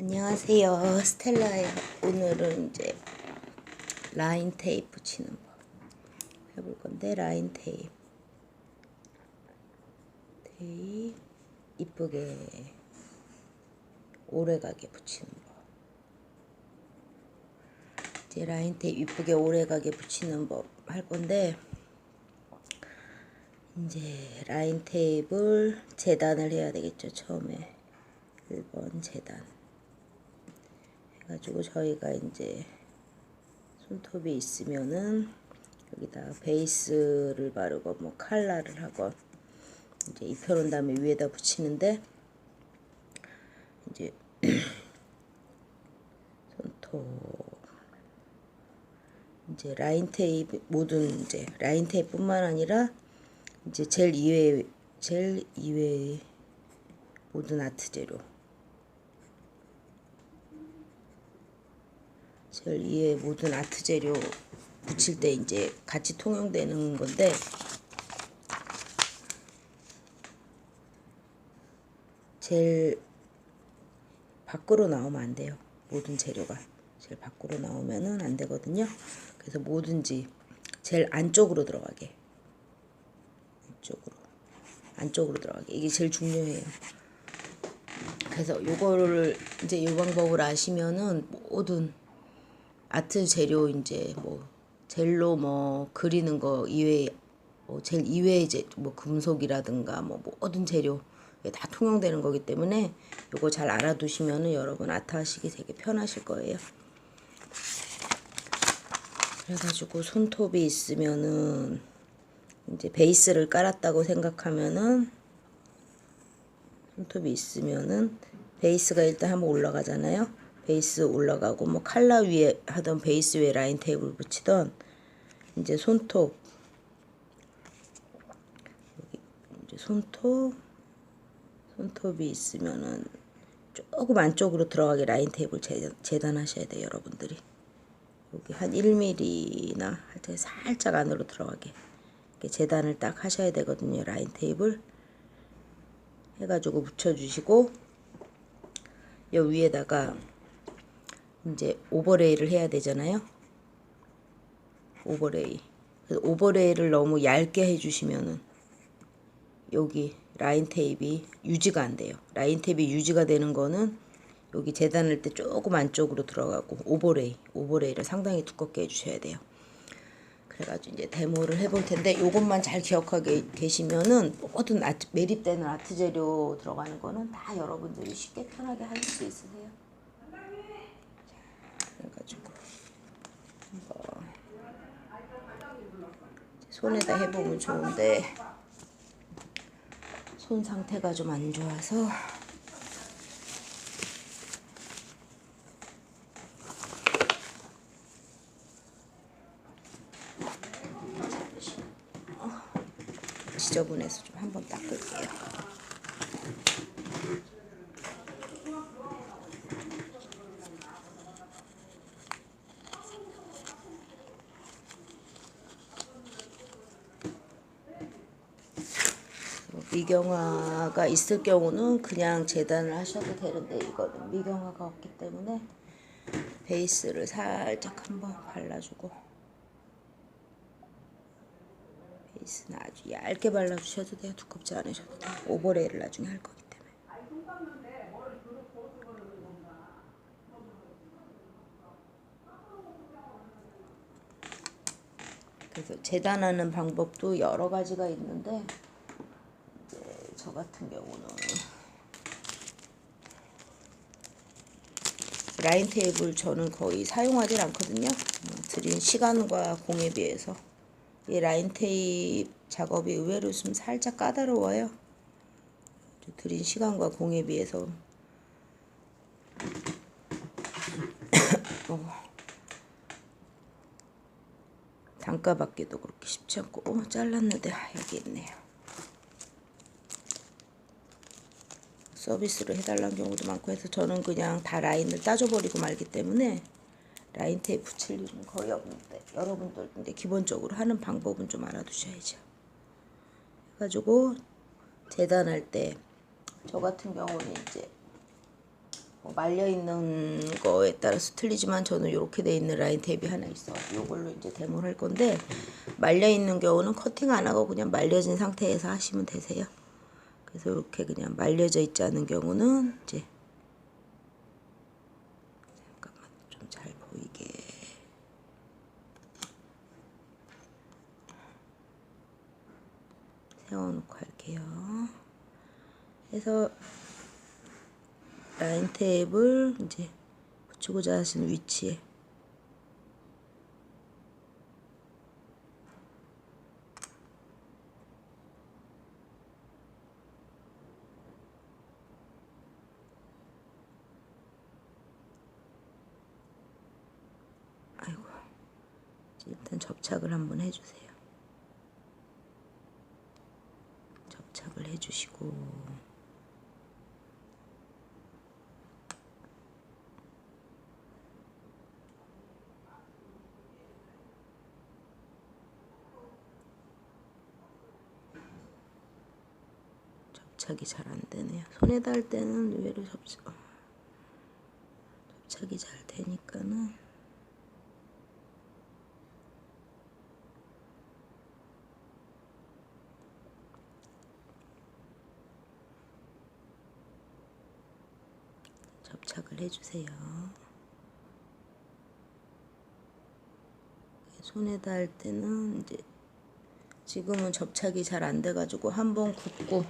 안녕하세요. 스텔라예요. 오늘은 이제 라인 테이프 붙이는 법 해볼 건데 라인 테이프 테이프 이쁘게 오래가게 붙이는 법 이제 라인 테이프 이쁘게 오래가게 붙이는 법 할 건데 이제 라인 테이프를 재단을 해야 되겠죠 처음에 1번 재단 해가지고 저희가 이제 손톱이 있으면은 여기다 베이스를 바르고 뭐 칼라를 하고 이제 입혀놓은 다음에 위에다 붙이는데 이제 손톱 이제 라인 테이프 모든 이제 라인 테이프뿐만 아니라 이제 젤 이외 젤 이외 모든 아트 재료 젤 이외 모든 아트 재료 붙일 때 이제 같이 통용되는 건데 젤 밖으로 나오면 안 돼요. 모든 재료가 젤 밖으로 나오면은 안 되거든요. 그래서 뭐든지 젤 안쪽으로 들어가게 안쪽으로 안쪽으로 들어가게 이게 제일 중요해요. 그래서 요거를 이제 이 방법을 아시면은 모든 아트 재료 이제 뭐 젤로 뭐 그리는 거 이외에 뭐젤 이외에 이제 뭐 금속이라든가 뭐 모든 재료 다 통용되는 거기 때문에 요거 잘 알아두시면은 여러분 아트 하시기 되게 편하실 거예요. 그래가지고 손톱이 있으면은 이제 베이스를 깔았다고 생각하면은 손톱이 있으면은 베이스가 일단 한번 올라가잖아요. 베이스 올라가고 뭐 칼라 위에 하던 베이스 위에 라인 테이블 붙이던 이제 손톱 여기 이제 손톱 손톱이 있으면은 조금 안쪽으로 들어가게 라인 테이블 재단하셔야 돼요, 여러분들이. 여기 한 1mm나 하여튼 살짝 안으로 들어가게 이렇게 재단을 딱 하셔야 되거든요, 라인 테이블. 해가지고 붙여주시고 요 위에다가 이제 오버레이를 해야 되잖아요. 오버레이. 그래서 오버레이를 너무 얇게 해주시면은 여기 라인 테이프이 유지가 안 돼요. 라인 테이프이 유지가 되는 거는 여기 재단할 때 조금 안쪽으로 들어가고 오버레이, 오버레이를 상당히 두껍게 해주셔야 돼요. 그래가지고 이제 데모를 해볼 텐데 요것만 잘 기억하게 계시면은 모든 아트, 매립되는 아트 재료 들어가는 거는 다 여러분들이 쉽게 편하게 할수 있으세요. 자, 그래가지고 한번 손에다 해보면 좋은데 손 상태가 좀 안 좋아서 지저분해서 좀 한번 닦을게요. 미경화가 있을 경우는 그냥 재단을 하셔도 되는데 이거는 미경화가 없기 때문에 베이스를 살짝 한번 발라주고 베이스는 아주 얇게 발라주셔도 돼요. 두껍지 않으셔도 돼요. 오버레이를 나중에 할 거기 때문에. 그래서 재단하는 방법도 여러 가지가 있는데 저 같은 경우는 라인 테이블 저는 거의 사용하지 않거든요. 드린 시간과 공에 비해서 이 라인 테이프 작업이 의외로 좀 살짝 까다로워요. 드린 시간과 공에 비해서 어. 단가 받기도 그렇게 쉽지 않고 어, 잘랐는데 아, 여기 있네요. 서비스로 해달라는 경우도 많고 해서 저는 그냥 다 라인을 따줘버리고 말기 때문에 라인 테이프 붙일 일은 거의 없는데 여러분들 근데 기본적으로 하는 방법은 좀 알아두셔야죠. 해가지고 재단할 때 저 같은 경우는 이제 뭐 말려 있는 거에 따라서 틀리지만 저는 이렇게 돼 있는 라인 탭이 하나 있어. 이걸로 이제 데모를 할 건데 말려 있는 경우는 커팅 안 하고 그냥 말려진 상태에서 하시면 되세요. 그래서 이렇게 그냥 말려져 있지 않은 경우는 이제 잠깐만 좀 잘 보이게 세워놓고 할게요. 그래서 라인 탭을 이제 붙이고자 하시는 위치에 아이고 일단 접착을 한번 해주세요. 접착을 해주시고 접착이 잘 안 되네요. 손에다 할 때는 의외로 접착 접착이 잘 되니까는 접착을 해주세요. 손에다 할 때는 이제 지금은 접착이 잘 안 돼가지고 한번 굽고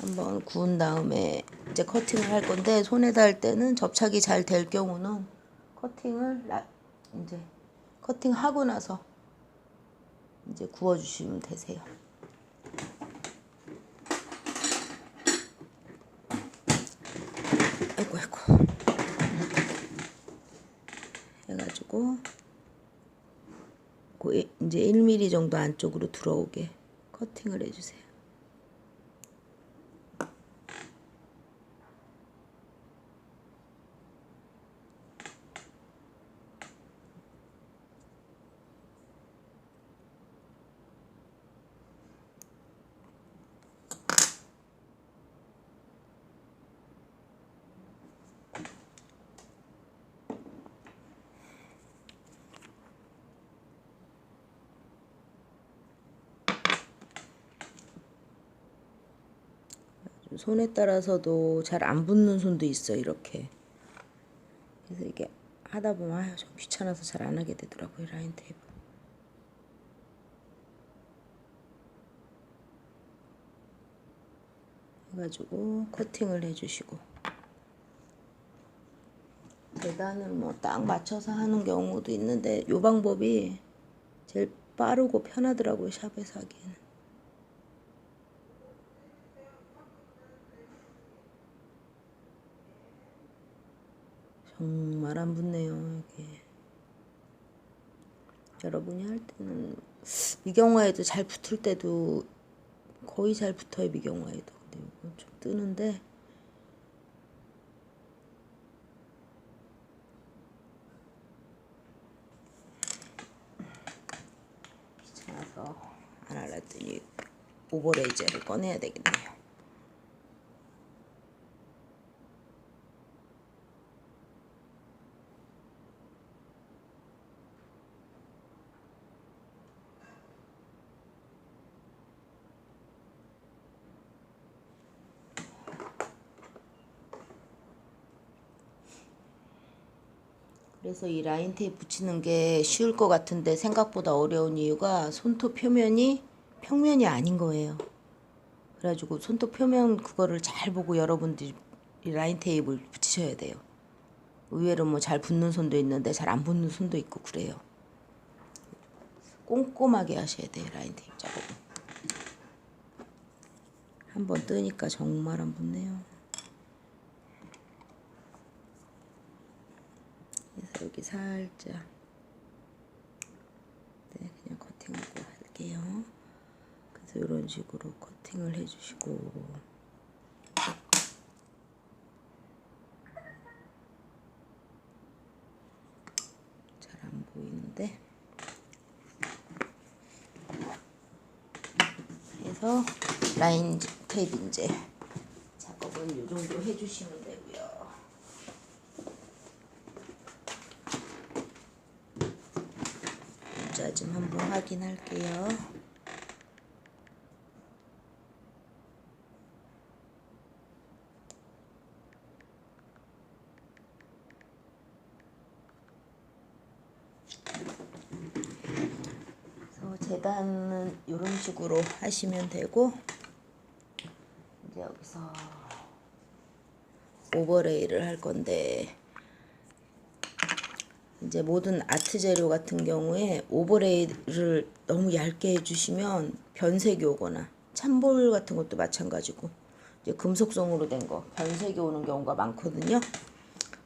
한번 구운 다음에 이제 커팅을 할 건데 손에다 할 때는 접착이 잘 될 경우는 커팅을 라, 이제 커팅하고 나서 이제 구워주시면 되세요. 아이고 아이고 해가지고 그 이- 이제 1mm 정도 안쪽으로 들어오게 커팅을 해주세요. 손에 따라서도 잘 안 붙는 손도 있어 이렇게. 그래서 이게 하다 보면 아유 좀 귀찮아서 잘 안 하게 되더라고요 라인 테이프. 해가지고 커팅을 해주시고. 계단을 뭐 딱 맞춰서 하는 경우도 있는데 이 방법이 제일 빠르고 편하더라고요 샵에서 하기에는 정말 안 붙네요 이게. 여러분이 할 때는 미경화에도 잘 붙을 때도 거의 잘 붙어요 미경화에도. 근데 이건 좀 뜨는데. 귀찮아서 안 했더니 오버레이저를 꺼내야 되겠네요 그래서 이 라인 테이프 붙이는 게 쉬울 것 같은데 생각보다 어려운 이유가 손톱 표면이 평면이 아닌 거예요. 그래가지고 손톱 표면 그거를 잘 보고 여러분들이 이 라인 테이프를 붙이셔야 돼요. 의외로 뭐 잘 붙는 손도 있는데 잘 안 붙는 손도 있고 그래요. 꼼꼼하게 하셔야 돼요 라인 테이프 작업은. 한번 뜨니까 정말 안 붙네요. 그래서 여기 살짝 네 그냥 커팅하고 할게요. 그래서 이런 식으로 커팅을 해주시고 잘 안 보이는데 해서 라인 테이프 이제 작업은 이. 정도 해주시면 되고요. 문자 좀 한번 확인할게요. 재단은 이런 식으로 하시면 되고 이제 여기서 오버레이를 할 건데 이제 모든 아트 재료 같은 경우에 오버레이를 너무 얇게 해주시면 변색이 오거나 참볼 같은 것도 마찬가지고 이제 금속성으로 된 거 변색이 오는 경우가 많거든요.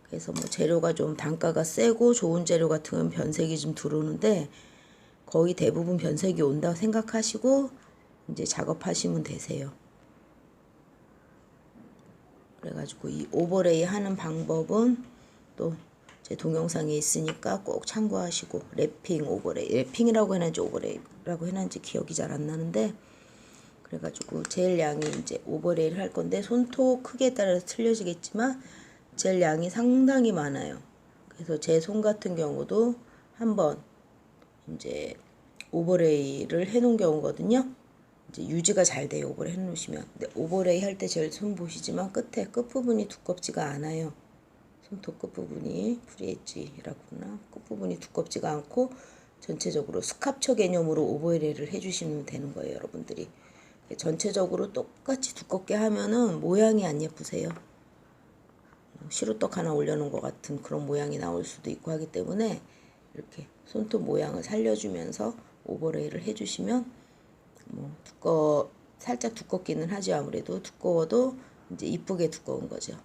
그래서 뭐 재료가 좀 단가가 세고 좋은 재료 같은 건 변색이 좀 들어오는데 거의 대부분 변색이 온다고 생각하시고 이제 작업하시면 되세요. 그래가지고 이 오버레이 하는 방법은 또 제 동영상에 있으니까 꼭 참고하시고 랩핑 오버레이 랩핑이라고 해놨는지 오버레이라고 해놨는지 기억이 잘 안 나는데 그래가지고 젤 양이 이제 오버레이를 할 건데 손톱 크기에 따라서 틀려지겠지만 젤 양이 상당히 많아요. 그래서 제 손 같은 경우도 한번 이제 오버레이를 해놓은 경우거든요. 이제 유지가 잘 돼요. 오버레이 해놓으시면. 근데 오버레이 할 때제손 보시지만 끝에 끝부분이 두껍지가 않아요. 손톱 끝부분이 프리엣지라구나. 끝부분이 두껍지가 않고 전체적으로 스캅처 개념으로 오버레이를 해주시면 되는 거예요. 여러분들이. 전체적으로 똑같이 두껍게 하면은 모양이 안 예쁘세요. 시루떡 하나 올려놓은 것 같은 그런 모양이 나올 수도 있고 하기 때문에 이렇게 손톱 모양을 살려주면서 오버레이를 해주시면 뭐 두꺼 살짝 두껍기는 하지 아무래도 두꺼워도 이제 이쁘게 두꺼운 거죠.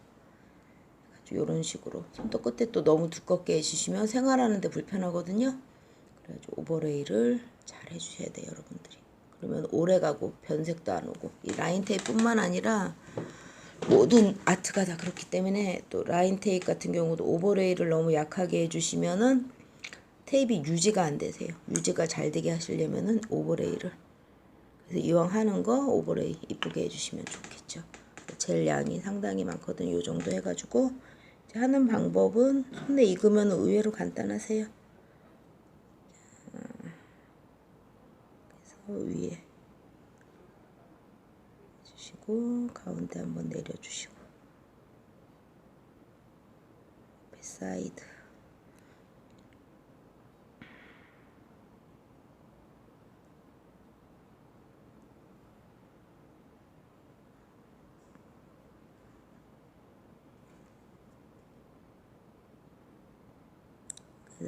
이런 식으로 손톱 끝에 또 너무 두껍게 해주시면 생활하는데 불편하거든요. 그래가지고 오버레이를 잘 해주셔야 돼요, 여러분들이. 그러면 오래 가고 변색도 안 오고 이 라인 테이프뿐만 아니라 모든 아트가 다 그렇기 때문에 또 라인 테이프 같은 경우도 오버레이를 너무 약하게 해주시면은 테이프 유지가 안 되세요. 유지가 잘 되게 하시려면은 오버레이를 그래서 이왕 하는 거 오버레이 이쁘게 해주시면 좋겠죠. 젤 양이 상당히 많거든요. 이 정도 해가지고 하는 방법은 손에 익으면 의외로 간단하세요. 그래서 위에 해주시고 가운데 한번 내려주시고 옆에 사이드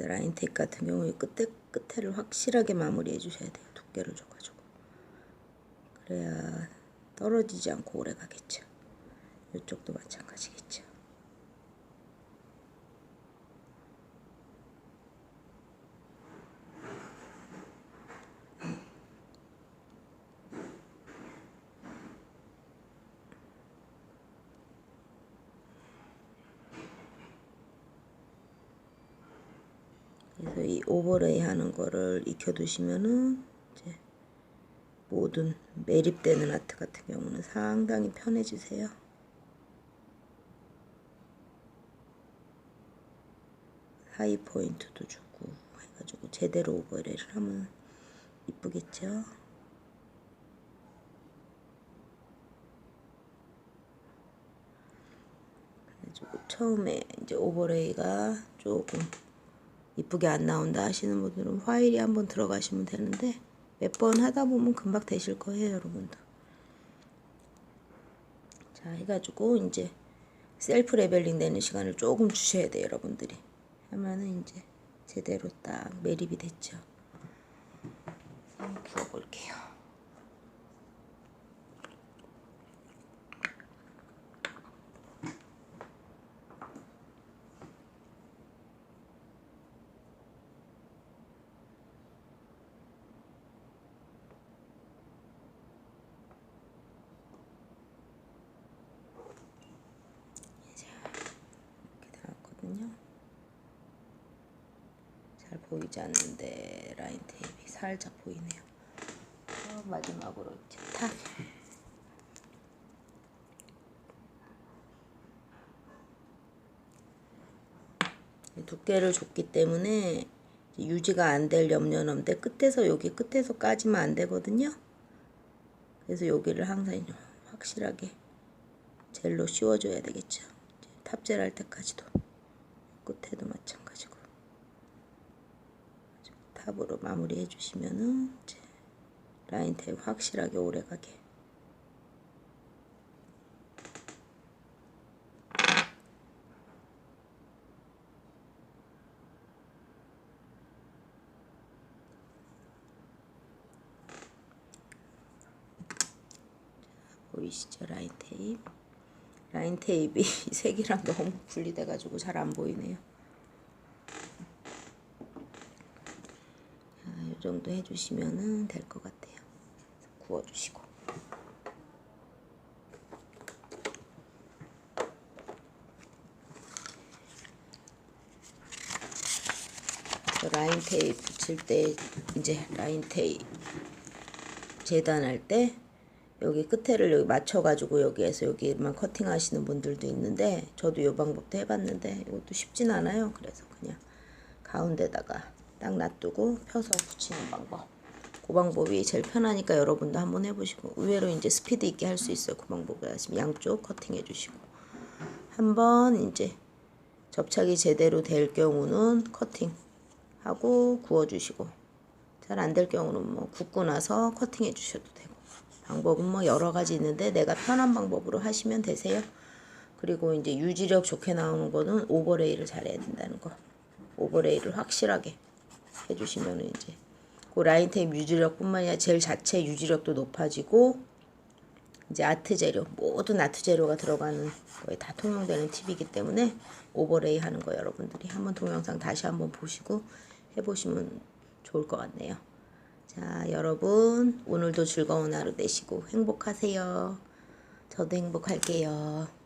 라인 테이프 같은 경우에 끝에 끝에를 확실하게 마무리해 주셔야 돼요. 두께를 줘가지고 그래야 떨어지지 않고 오래 가겠죠. 이쪽도 마찬가지겠죠. 그래서 이 오버레이 하는 거를 익혀두시면은 이제 모든 매립되는 아트 같은 경우는 상당히 편해지세요. 하이 포인트도 주고 해가지고 제대로 오버레이를 하면 이쁘겠죠. 처음에 이제 오버레이가 조금 이쁘게 안 나온다 하시는 분들은 파일이 한번 들어가시면 되는데 몇 번 하다 보면 금방 되실 거예요 여러분들 자 해가지고 이제 셀프 레벨링 되는 시간을 조금 주셔야 돼요 여러분들이. 하면은 이제 제대로 딱 매립이 됐죠. 한번 부어볼게요 보이지 않는데 라인 테이프 살짝 보이네요. 어, 마지막으로 이제 탁. 두께를 줬기 때문에 유지가 안 될 염려는 없는데 끝에서 여기 끝에서 까지면 안 되거든요. 그래서 여기를 항상 확실하게 젤로 씌워줘야 되겠죠. 탑젤할 때까지도 끝에도 마찬가지. 탑으로 마무리 해 주시면은 이제 라인 테이프 확실하게 오래가게. 보이시죠 라인 테이프? 라인 테이프이 색이랑 너무 분리돼 가지고 잘 안 보이네요 자, 이 정도 해주시면은 될것 같아요 구워주시고 저 라인 테이프 붙일 때 이제 라인 테이프 재단할 때 여기 끝에를 여기 맞춰가지고 여기에서 여기만 커팅하시는 분들도 있는데 저도 이 방법도 해봤는데 이것도 쉽진 않아요. 그래서 그냥 가운데다가 딱 놔두고 펴서 붙이는 방법. 그 방법이 제일 편하니까 여러분도 한번 해보시고 의외로 이제 스피드 있게 할 수 있어요. 그 방법을 하시면 양쪽 커팅 해 주시고 한번 이제 접착이 제대로 될 경우는 커팅하고 구워주시고 잘 안 될 경우는 뭐 굽고 나서 커팅해 주셔도 되고 방법은 뭐 여러 가지 있는데 내가 편한 방법으로 하시면 되세요. 그리고 이제 유지력 좋게 나오는 거는 오버레이를 잘해야 된다는 거. 오버레이를 확실하게 해주시면 이제 그 라인 테이프 유지력뿐만 아니라 젤 자체 유지력도 높아지고 이제 아트 재료 모든 아트 재료가 들어가는 거에 다 통용되는 팁이기 때문에 오버레이 하는 거 여러분들이 한번 동영상 다시 한번 보시고 해보시면 좋을 것 같네요. 자, 여러분 오늘도 즐거운 하루 되시고 행복하세요. 저도 행복할게요.